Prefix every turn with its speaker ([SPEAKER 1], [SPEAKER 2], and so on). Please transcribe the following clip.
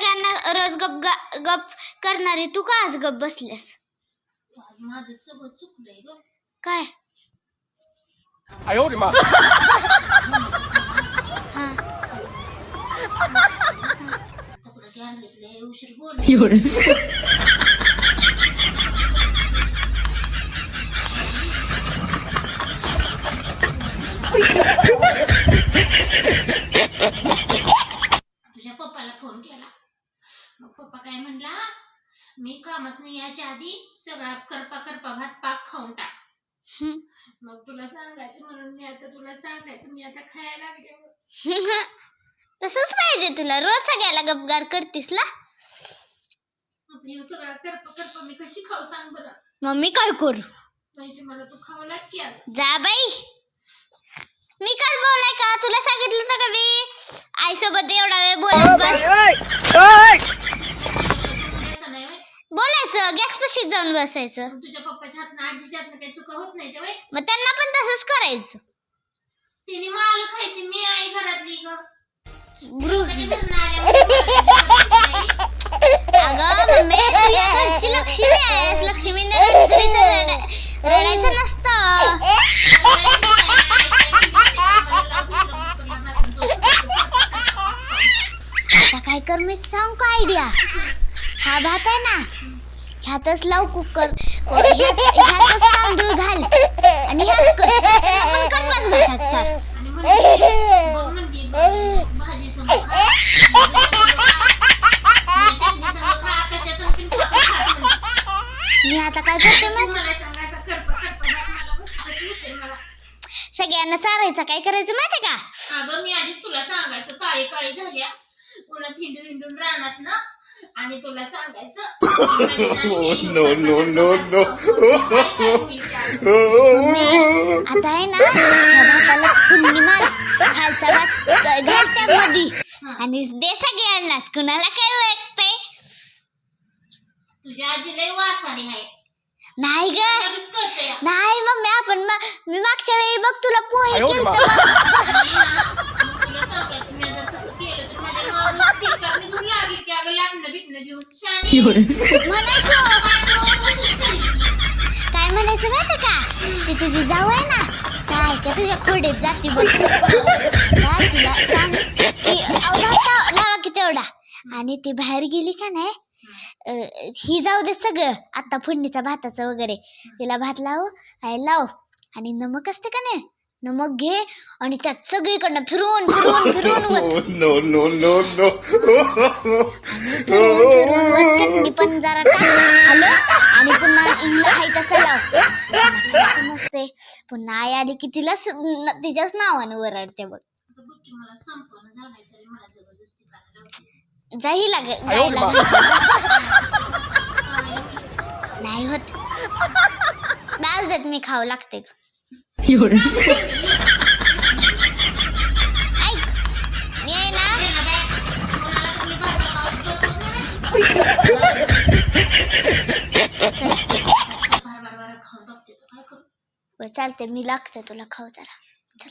[SPEAKER 1] सगळ्यांना रस गप गप करणारे तू का आज गप
[SPEAKER 2] बसलेस?
[SPEAKER 1] काय?
[SPEAKER 2] उशीर बोल मी कामच नाही याच्या आधी सगळा करपा करपा भात पाक खाऊन टाक.
[SPEAKER 1] हम्म.
[SPEAKER 2] मग तुला सांगायचं म्हणून मी आता तुला सांगायचं मी आता खायला लागले.
[SPEAKER 1] तसंच पाहिजे तुला रोज सगळ्याला गपगार करतीस ना
[SPEAKER 2] आपली सगळा करपा करपा मी कशी खाऊ सांग बरं.
[SPEAKER 1] मम्मी काय करू?
[SPEAKER 2] म्हणजे मला तू खावं लाग की आता.
[SPEAKER 1] जा बाई. मी काल बोलाय का? तुला सांगितलं ना का मी? आईसोबत एवढा वेळ बोलत बस.
[SPEAKER 2] व्हय.
[SPEAKER 1] बोलायचं गॅस पशी जाऊन बसायचं.
[SPEAKER 2] मग तुझ्या पप्पाच्या हातनं आजीच्या हातनं काही चुका होत नाही तेव्हा
[SPEAKER 1] मग त्यांना पण तसंच करायचं.
[SPEAKER 2] तिने माल खायची मी आई घरातली ग.
[SPEAKER 1] गृह-
[SPEAKER 2] कधी घरनं आल्या म्हणून
[SPEAKER 1] अगं मम्मी तू या घरची लक्ष्मी आहेस. रडायचं नसतं. आता काय कर मी सांग का आयडिया हा भात आहे ना ह्यातच लाव कुकर. ह्यात- ह्यातच तांदूळ घाल आणि ह्यात कर.
[SPEAKER 2] पण
[SPEAKER 1] मी आता काय करते सगळ्यांना चारायचं काय करायचं माहिती का?
[SPEAKER 2] अगं मी आधीच तुला सांगायचं काळी काळी झाल्या. पुन्हा हिंडून हिंडून रानात ना आणि तुला सांगायचं
[SPEAKER 3] no, no, no, no.
[SPEAKER 1] Mummy, आता आहे ना आणि दे सगळ्यांनाच कुणाला काय वाटतंय
[SPEAKER 2] तुझ्या आजीला वासाने आहे.
[SPEAKER 1] नाही ग. नाही मम्मी आपण मा- मागच्या वेळी बघ तुला पोहे
[SPEAKER 3] आयो
[SPEAKER 1] केलं
[SPEAKER 3] बाबा.
[SPEAKER 2] आणि ना, मग तुला सांगायचं मी जर तसं केलं तर माझ्या मागं टिक्का निघून लागेल की अगं लागणं बिटणं घेऊन शाणी
[SPEAKER 1] म्हणायचं
[SPEAKER 2] तसंच करील.
[SPEAKER 1] काय म्हणायचं माहिती का ती तुझी जाऊ आहे ना काय का तुझ्या खोडीत जाती बघ तिला सांग की लावा की तेवढा आणि ती बाहेर गेली का नाही अं, ही जाऊ दे सगळं आता फोडणीचा भाताचं वगैरे तिला भात लाव काय लाव आणि नमक असते का नाही नमक घे आणि त्यात सगळीकडनं फिरून फिरून फिरून वत
[SPEAKER 3] no, no, no, no.
[SPEAKER 1] पण जरा टाक. हॅलो? आणि पुन्हा हिला हाय तसं लाव. समजते पुन्हा आई आली की तिला तिच्याच नावानं वरडते बघ. जाई लाग जायला. नाही होत. दास देत मी खाऊ लागते. चालते मी लागते तुला खाऊ जरा चल